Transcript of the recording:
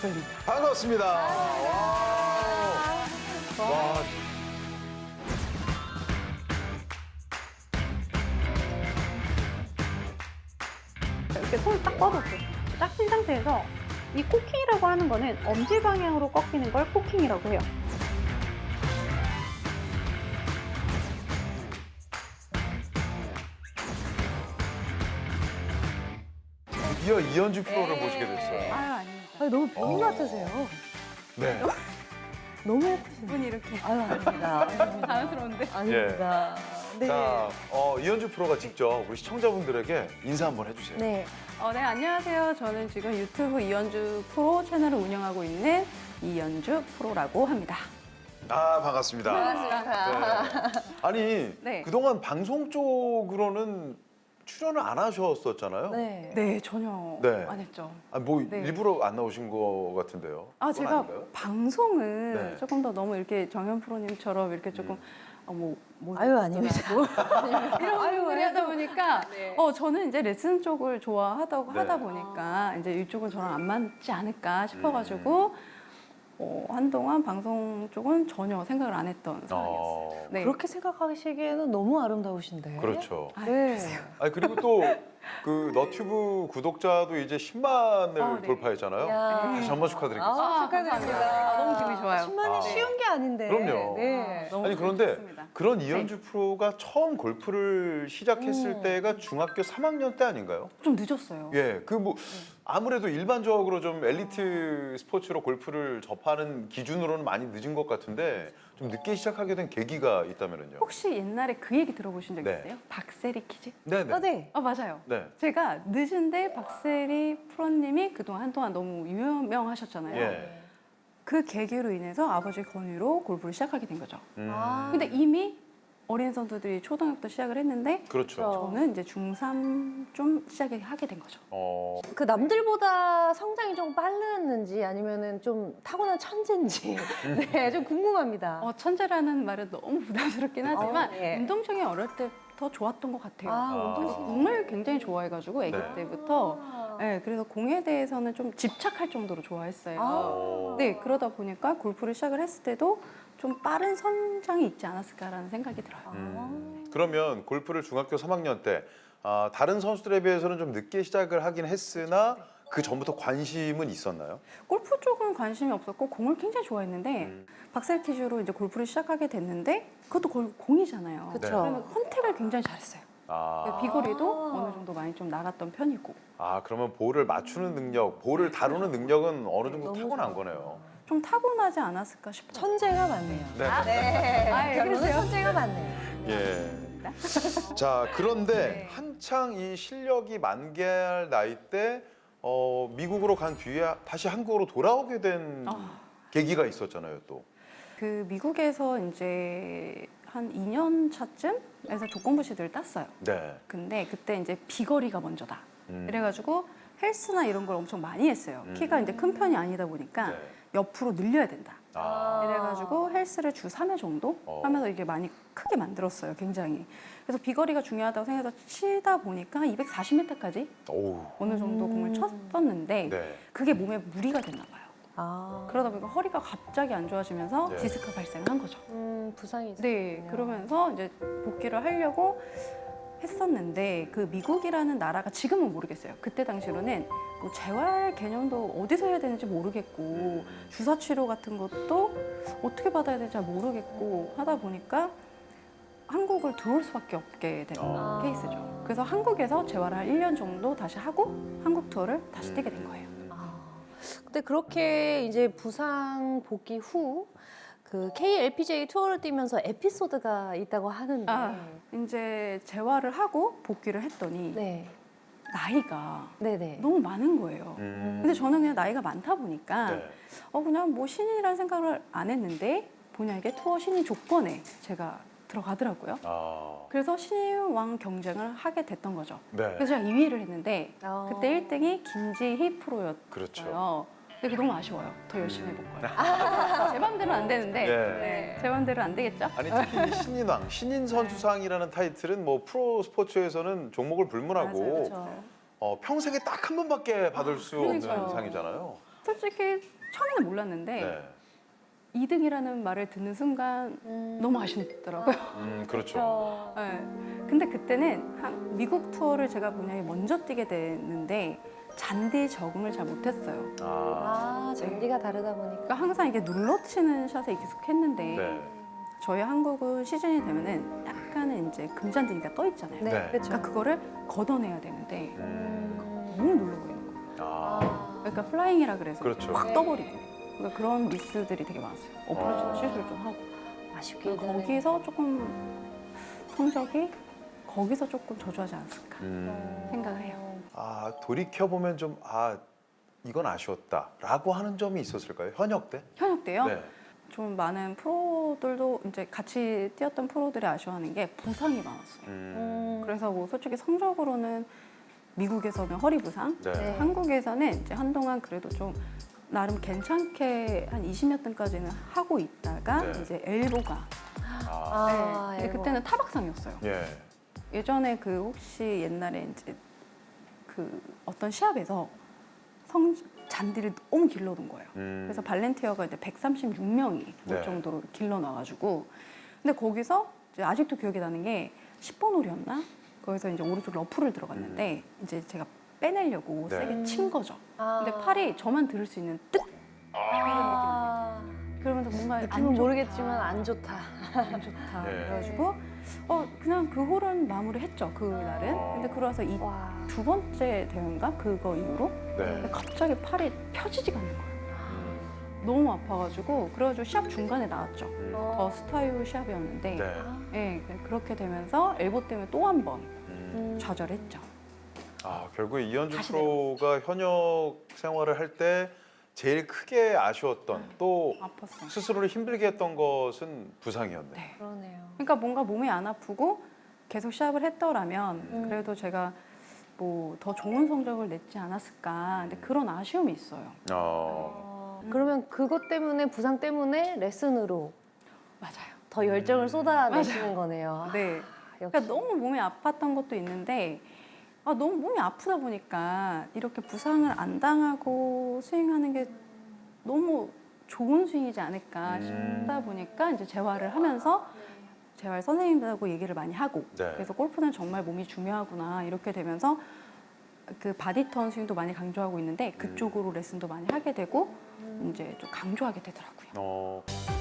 부탁드립니다. 반갑습니다. 와. 와. 이렇게 손을 딱 뻗었어요. 딱핀 상태에서 이 코킹이라고 하는 거는 엄지 방향으로 꺾이는 걸 코킹이라고 해요. 드디어 이현주 프로를 네. 모시게 됐어요. 아유, 아니, 너무 어. 같으세요. 네. 너무 예쁘시네요. 분이 이렇게 아유, 아닙니다. 아닙니다. 자연스러운데. 아닙니다. 네. 자, 어, 이현주 프로가 직접 우리 시청자분들에게 인사 한번 해주세요. 네. 어, 네, 안녕하세요. 저는 지금 유튜브 이연주 프로 채널을 운영하고 있는 이연주 프로라고 합니다. 아, 반갑습니다. 반갑습니다. 네. 아니, 네. 그동안 방송 쪽으로는 출연을 안 하셨었잖아요. 네. 네, 전혀 네. 안 했죠. 아, 뭐 네. 일부러 안 나오신 거 같은데요. 아, 그건 제가 아닌가요? 방송을 네. 조금 더 너무 이렇게 정현 프로님처럼 이렇게 조금 음. 어, 뭐, 뭐 아유, 아닙니다. 이런 아유, 분들이 하다 보니까 네. 어 저는 이제 레슨 쪽을 좋아하다고 네. 하다 보니까 이제 이쪽은 저랑 안 맞지 않을까 싶어가지고 어, 한동안 방송 쪽은 전혀 생각을 안 했던 상황이었어요. 어, 네. 그렇게 생각하시기에는 너무 아름다우신데. 그렇죠. 아, 네. 아니 그리고 또 그 너튜브 구독자도 이제 10만을 어, 네. 돌파했잖아요. 야. 다시 한번 축하드리겠습니다. 아, 아, 축하드립니다. 아, 너무 기분이 좋아요. 10만이 아. 쉬운 게 아닌데. 그럼요. 네. 너무 아니 그런데 좋습니다. 그런 이현주 프로가 처음 골프를 시작했을 음. 때가 중학교 3학년 때 아닌가요? 좀 늦었어요. 예, 그 뭐 아무래도 일반적으로 좀 엘리트 스포츠로 골프를 접하는 기준으로는 많이 늦은 것 같은데 좀 늦게 시작하게 된 계기가 있다면요. 혹시 옛날에 그 얘기 들어보신 적 네. 있어요? 박세리 퀴즈? 네, 네. 아, 네. 아 맞아요. 네. 제가 늦은데 박세리 프로님이 그동안 한동안 너무 유명하셨잖아요. 예. 그 계기로 인해서 아버지 권유로 골프를 시작하게 된 거죠. 음, 아. 근데 이미 어린 선수들이 초등학부터 시작을 했는데 그렇죠. 어. 저는 이제 중3 좀 시작을 하게 된 거죠. 어, 그 남들보다 성장이 좀 빠르는지 아니면은 좀 타고난 천재인지 네, 좀 궁금합니다. 어, 천재라는 말은 너무 부담스럽긴 하지만 어, 예. 운동성이 어릴 때부터 좋았던 것 같아요. 아, 아. 운동신. 공을 굉장히 좋아해가지고 아기 네. 때부터 아. 네, 그래서 공에 대해서는 좀 집착할 정도로 좋아했어요. 어. 네, 그러다 보니까 골프를 시작을 했을 때도 좀 빠른 성장이 있지 않았을까라는 생각이 들어요. 음, 그러면 골프를 중학교 3학년 때 아, 다른 선수들에 비해서는 좀 늦게 시작을 하긴 했으나 그 전부터 관심은 있었나요? 골프 쪽은 관심이 없었고 공을 굉장히 좋아했는데 음. 박셀 퀴즈로 이제 골프를 시작하게 됐는데 그것도 거의 공이잖아요. 그쵸. 그러면 컨택을 굉장히 잘했어요. 아, 비거리도 아. 어느 정도 많이 좀 나갔던 편이고 아 그러면 볼을 맞추는 능력, 볼을 다루는 능력은 어느 정도 타고난. 거네요. 좀 타고나지 않았을까 싶어요. 천재가 맞네요. 네. 네. 아, 예, 결론은 그러세요? 천재가 맞네요. 예. 자, 그런데 네. 한창 이 실력이 만개할 나이 때 어, 미국으로 간 뒤에 다시 한국으로 돌아오게 된 아. 계기가 있었잖아요, 또. 그 미국에서 이제 한 2년 차쯤에서 조건부 시드를 땄어요. 네. 근데 그때 이제 비거리가 먼저다. 음. 그래가지고 헬스나 이런 걸 엄청 많이 했어요. 음. 키가 이제 큰 편이 아니다 보니까 네. 옆으로 늘려야 된다. 아. 이래가지고 헬스를 주 3회 정도 어. 하면서 이게 많이 크게 만들었어요, 굉장히. 그래서 비거리가 중요하다고 생각해서 치다 보니까 240m까지 오우. 어느 정도 음. 공을 쳤었는데 네. 그게 몸에 무리가 됐나 봐요. 아. 그러다 보니까 허리가 갑자기 안 좋아지면서 네. 디스크가 발생한 거죠. 음, 부상이 네. 그러면서 이제 복귀를 하려고 했었는데 그 미국이라는 나라가 지금은 모르겠어요. 그때 당시로는 뭐 재활 개념도 어디서 해야 되는지 모르겠고 주사 치료 같은 것도 어떻게 받아야 되는지 잘 모르겠고 하다 보니까 한국을 들어올 수밖에 없게 된 아. 케이스죠. 그래서 한국에서 재활을 한 1년 정도 다시 하고 한국 투어를 다시 뛰게 된 거예요. 아, 근데 그렇게 이제 부상 복귀 후 그 KLPGA 투어를 뛰면서 에피소드가 있다고 하는데. 아, 이제 재활을 하고 복귀를 했더니 네. 나이가 네네. 너무 많은 거예요. 음. 근데 저는 그냥 나이가 많다 보니까 네. 어 그냥 뭐 신인이라는 생각을 안 했는데 본의 아니게 투어 신인 조건에 제가 들어가더라고요. 아. 그래서 신인왕 경쟁을 하게 됐던 거죠. 네. 그래서 제가 2위를 했는데 어. 그때 1등이 김지희 프로였어요. 그렇죠. 근데 그게 너무 아쉬워요. 더 열심히 해볼 거예요. 제 맘대로는 안 되는데 예. 네, 제 맘대로 안 되겠죠? 아니 특히 이 신인왕, 신인 선수상이라는 타이틀은 뭐 프로 스포츠에서는 종목을 불문하고 맞아요. 어, 평생에 딱 한 번밖에 받을 수 없는 그러니까요. 상이잖아요. 솔직히 처음에는 몰랐는데 네. 2등이라는 말을 듣는 순간 너무 아쉽더라고요. 음, 그렇죠. 네. 근데 그때는 한 미국 투어를 제가 분명히 먼저 뛰게 됐는데 잔디 적응을 잘 못했어요. 아, 아, 잔디가 다르다 보니까. 그러니까 항상 이게 눌러치는 샷에 익숙했는데 네. 저희 한국은 시즌이 되면은 약간은 이제 금잔디가 떠 있잖아요. 네, 네. 그렇죠. 그러니까 그거를 걷어내야 되는데 음, 너무 눌러 보이는 거예요. 아, 아, 그러니까 플라잉이라 그래서 그렇죠. 확 네. 떠버리고 그러니까 그런 미스들이 되게 많았어요. 어프로치도 아. 실수를 좀 하고 아쉽게 거기서 조금 성적이 거기서 조금 저조하지 않았을까 음. 생각을 해요. 아 돌이켜 보면 좀 아 이건 아쉬웠다라고 하는 점이 있었을까요? 현역 때? 현역 때요. 네. 좀 많은 프로들도 이제 같이 뛰었던 프로들이 아쉬워하는 게 부상이 많았어요. 음. 그래서 뭐 솔직히 성적으로는 미국에서는 허리 부상, 네. 네. 한국에서는 이제 한동안 그래도 좀 나름 괜찮게 한 20몇 등까지는 하고 있다가 네. 이제 엘보가 아, 아, 네. 근데 엘보. 그때는 타박상이었어요. 예. 예전에 그 혹시 옛날에 이제 그 어떤 시합에서 성 잔디를 너무 길러둔 거예요. 음. 그래서 발렌티어가 이제 136명이 올 네. 정도로 길러놔가지고 근데 거기서 이제 아직도 기억이 나는 게 10번 홀이었나? 거기서 이제 오른쪽 러프를 들어갔는데 이제 제가 빼내려고 음. 네. 세게 친 거죠. 아. 근데 팔이 저만 들을 수 있는 뜻 아, 그러면서 뭔가 느낌은 안 좋다. 모르겠지만 안 좋다. 안 좋다. 네. 그래가지고 어 그냥 그 홀은 마무리했죠 그 날은. 근데 그러서 이 와. 두 번째 대회인가 그거 이후로 근데 네. 갑자기 팔이 펴지지가 않는 거예요. 음. 너무 아파가지고 그래가지고 시합 중간에 나왔죠. 음. 더 스타일 시합이었는데 네. 예, 그렇게 되면서 엘보 때문에 또 한번 음. 좌절했죠. 아 결국에 이현주 다시 프로가 현역 생활을 할 때 제일 크게 아쉬웠던 또 아팠어요. 스스로를 힘들게 했던 것은 부상이었네. 네. 그러네요. 그러니까 뭔가 몸이 안 아프고 계속 시합을 했더라면 음. 그래도 제가 뭐 더 좋은 성적을 냈지 않았을까. 근데 그런 아쉬움이 있어요. 어. 어, 그러면 그것 때문에 부상 때문에 레슨으로 맞아요. 더 열정을 음. 쏟아내시는 거네요. 네. 아, 역시. 그러니까 너무 몸이 아팠던 것도 있는데 아, 너무 몸이 아프다 보니까 이렇게 부상을 안 당하고 스윙하는 게 너무 좋은 스윙이지 않을까 음. 싶다 보니까 이제 재활을 하면서 재활 선생님들하고 얘기를 많이 하고 네. 그래서 골프는 정말 몸이 중요하구나 이렇게 되면서 그 바디턴 스윙도 많이 강조하고 있는데 그쪽으로 레슨도 많이 하게 되고 이제 좀 강조하게 되더라고요. 어.